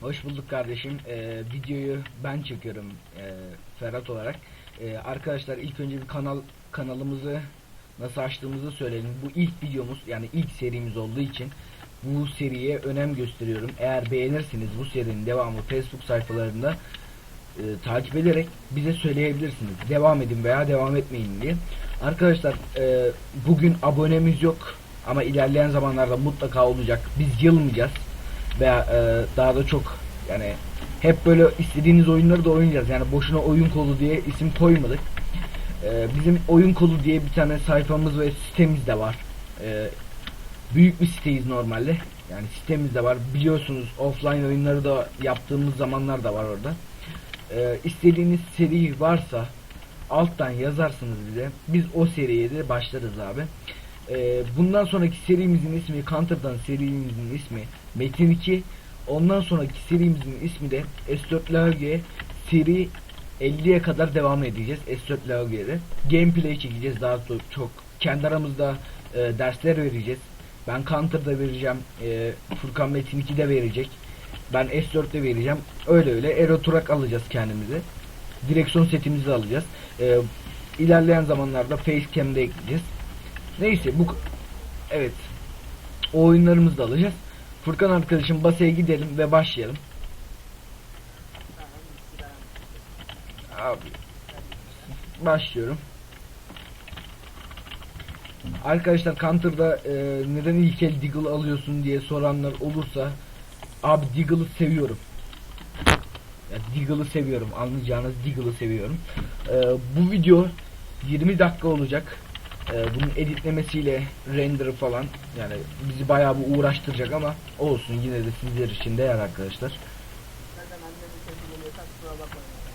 Hoş bulduk kardeşim. Ee, videoyu ben çekiyorum ee, Ferhat olarak. Ee, arkadaşlar ilk önce bir kanal kanalımızı nasıl açtığımızı söyleyelim. Bu ilk videomuz yani ilk serimiz olduğu için bu seriye önem gösteriyorum. Eğer beğenirseniz bu serinin devamı Facebook sayfalarında e, takip ederek bize söyleyebilirsiniz. Devam edin veya devam etmeyin diye. Arkadaşlar e, bugün abonemiz yok ama ilerleyen zamanlarda mutlaka olacak. Biz yılmayacağız veya e, daha da çok yani hep böyle istediğiniz oyunları da oynayacağız. Yani boşuna oyun kolu diye isim koymadık. E, bizim oyun kolu diye bir tane sayfamız ve sitemiz de var. E, büyük bir siteyiz normalde. Yani sitemiz de var. Biliyorsunuz offline oyunları da yaptığımız zamanlar da var orada. E, istediğiniz seri varsa alttan yazarsınız bize. Biz o seriye de başlarız abi. E, bundan sonraki serimizin ismi Counter'dan serimizin ismi Metin 2. Ondan sonraki serimizin ismi de S4 LG seri 50'ye kadar devam edeceğiz S4 LG'de. Gameplay çekeceğiz daha çok, kendi aramızda e, dersler vereceğiz. Ben Counter'da vereceğim. E, Furkan Metin 2'de verecek. Ben S4'te vereceğim. Öyle öyle Aero Truck alacağız kendimize. Direksiyon setimizi alacağız. E, ilerleyen zamanlarda Facecam'de ekleyeceğiz. Neyse bu evet. O oyunlarımızı da alacağız. Furkan arkadaşım basaya gidelim ve başlayalım. Abi başlıyorum. Arkadaşlar Counter'da e, neden ilkel Deagle alıyorsun diye soranlar olursa abi Deagle'ı seviyorum. Ya Deagle'ı seviyorum. Anlayacağınız Deagle'ı seviyorum. E, bu video 20 dakika olacak. E, bunun editlemesiyle render falan yani bizi bayağı bir uğraştıracak ama olsun yine de sizler için değer arkadaşlar.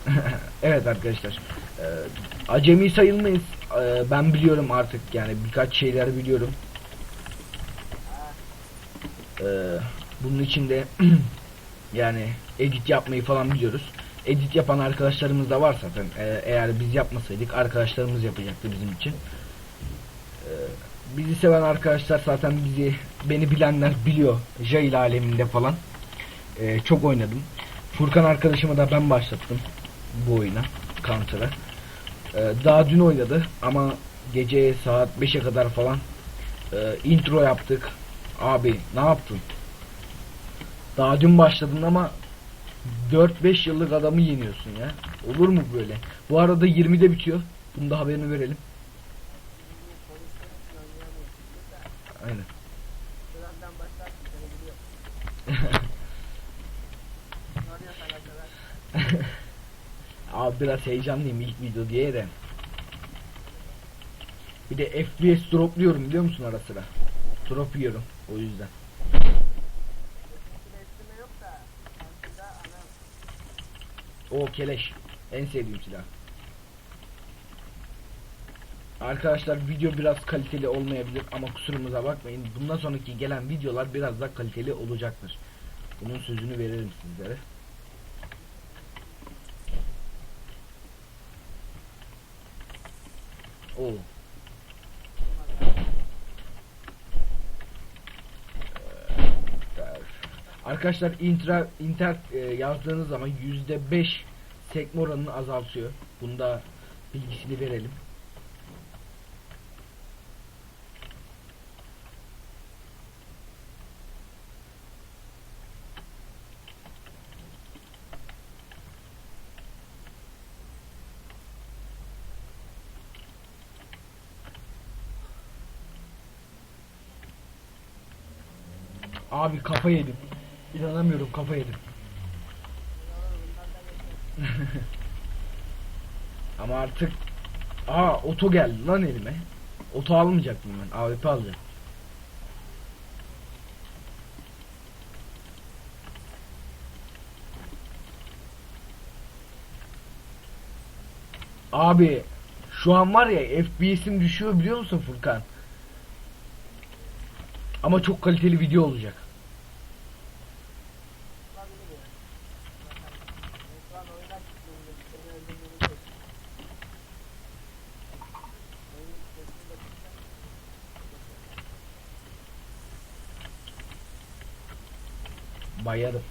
Evet arkadaşlar. Ee, acemi sayılmayız. Ee, ben biliyorum artık yani birkaç şeyler biliyorum. Ee, bunun içinde yani edit yapmayı falan biliyoruz. Edit yapan arkadaşlarımız da var zaten. Ee, eğer biz yapmasaydık arkadaşlarımız yapacaktı bizim için. Ee, bizi seven arkadaşlar zaten bizi beni bilenler biliyor. Jail aleminde falan. Ee, çok oynadım. Furkan arkadaşımı da ben başlattım bu oyuna Counter'a. Ee, daha dün oynadı ama gece saat 5'e kadar falan e, intro yaptık. Abi ne yaptın? Daha dün başladın ama 4-5 yıllık adamı yeniyorsun ya. Olur mu böyle? Bu arada 20'de bitiyor. Bunu da haberini verelim. Şimdi konuştuğum için oynayamıyorsunuz da Aynen. Abi biraz heyecanlıyım ilk video diye de. Bir de FPS dropluyorum biliyor musun ara sıra? Drop yiyorum o yüzden. O keleş. En sevdiğim silah. Arkadaşlar video biraz kaliteli olmayabilir ama kusurumuza bakmayın. Bundan sonraki gelen videolar biraz daha kaliteli olacaktır. Bunun sözünü veririm sizlere. Oo. Arkadaşlar intra, inter e, yazdığınız zaman yüzde beş sekme oranını azaltıyor. Bunda bilgisini verelim. Abi kafa yedim. İnanamıyorum kafa yedim. Ama artık Aa oto geldi lan elime. Oto almayacaktım ben. AWP alacağım. Abi şu an var ya FPS'im düşüyor biliyor musun Furkan? Ama çok kaliteli video olacak. Bayarım.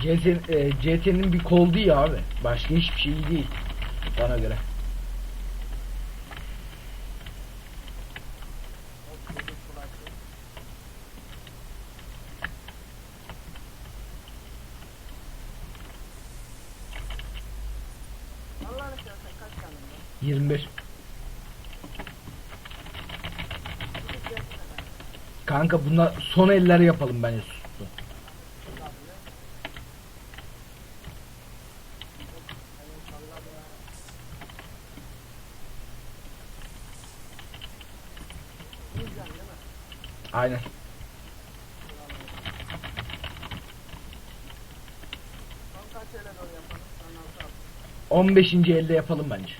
CT'nin e, CT bir koldu ya abi. Başka hiçbir şey değil. Bana göre. 25. Kanka bunda son eller yapalım bence sustu. Aynen. 15. elde yapalım bence.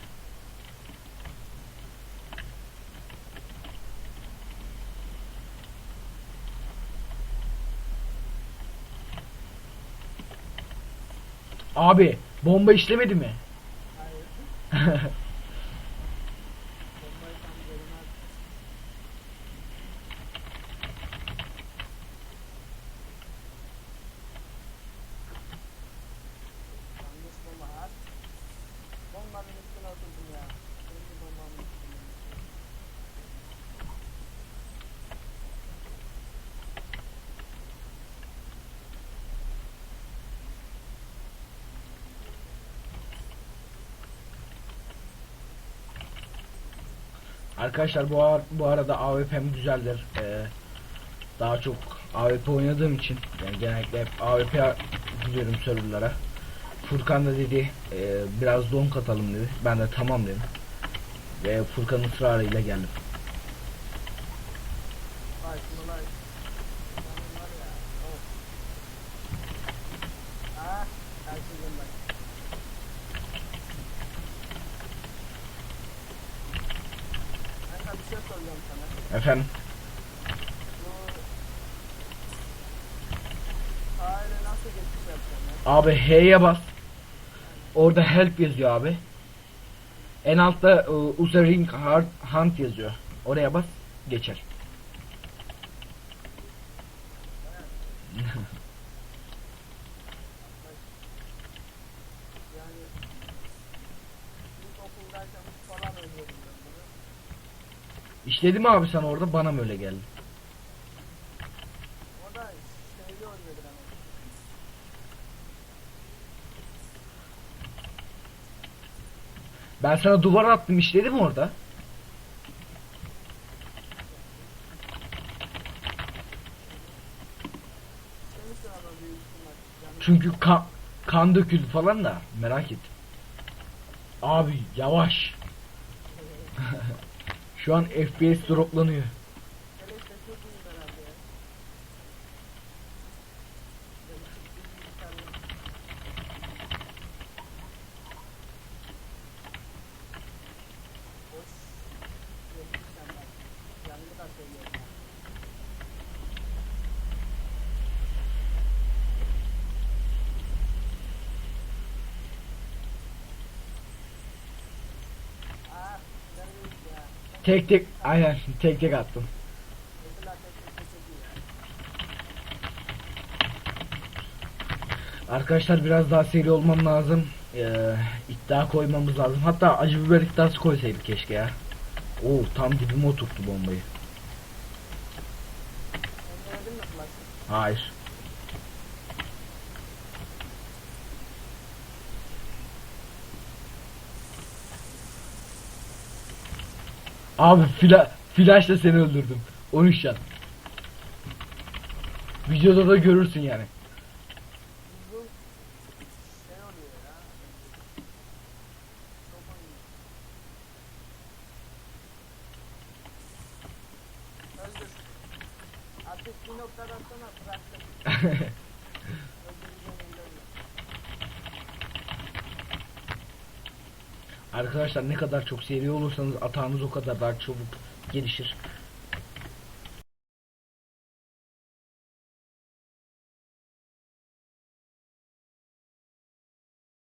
Abi bomba işlemedi mi? Hayır. Arkadaşlar bu ar- bu arada AWP'm güzeldir. Ee, daha çok AWP oynadığım için yani genellikle hep AWP gidiyorum serverlara. Furkan da dedi e, biraz don katalım dedi. Ben de tamam dedim. Ve Furkan'ın ısrarıyla geldim. Vay şunu vay. Canım var ya. Of. Ah. Kaçırdım ben. Kanka bir şey soracağım sana. Efendim abi H'ye bas. Orada help yazıyor abi. En altta e, user ring hunt yazıyor. Oraya bas geçer. Yani ilkokuldayken falan oynuyordum ben bunu. İşledi mi abi sen orada bana mı öyle geldi? Ben sana duvar attım işledi mi orada? Çünkü kan, kan döküldü falan da merak ettim. Abi yavaş. Şu an FPS droplanıyor. Keleş de çok iyi herhalde ya. Böyle küçük bir bilgisayarla. Hoş. Görmüşsen bak. Canlı da söylüyorum. ha. Ah, neredeyiz ya? Tek tek aynen tek tek attım. Arkadaşlar biraz daha seri olmam lazım. Ee, iddia koymamız lazım. Hatta acı biber iddiası koysaydık keşke ya. Oo tam dibime oturttu bombayı. Hayır. Abi fila flashla seni öldürdüm. 13 can. Videoda da görürsün yani. Artık bir noktadan sonra bıraktım. Arkadaşlar ne kadar çok seri olursanız atağınız o kadar daha çabuk gelişir.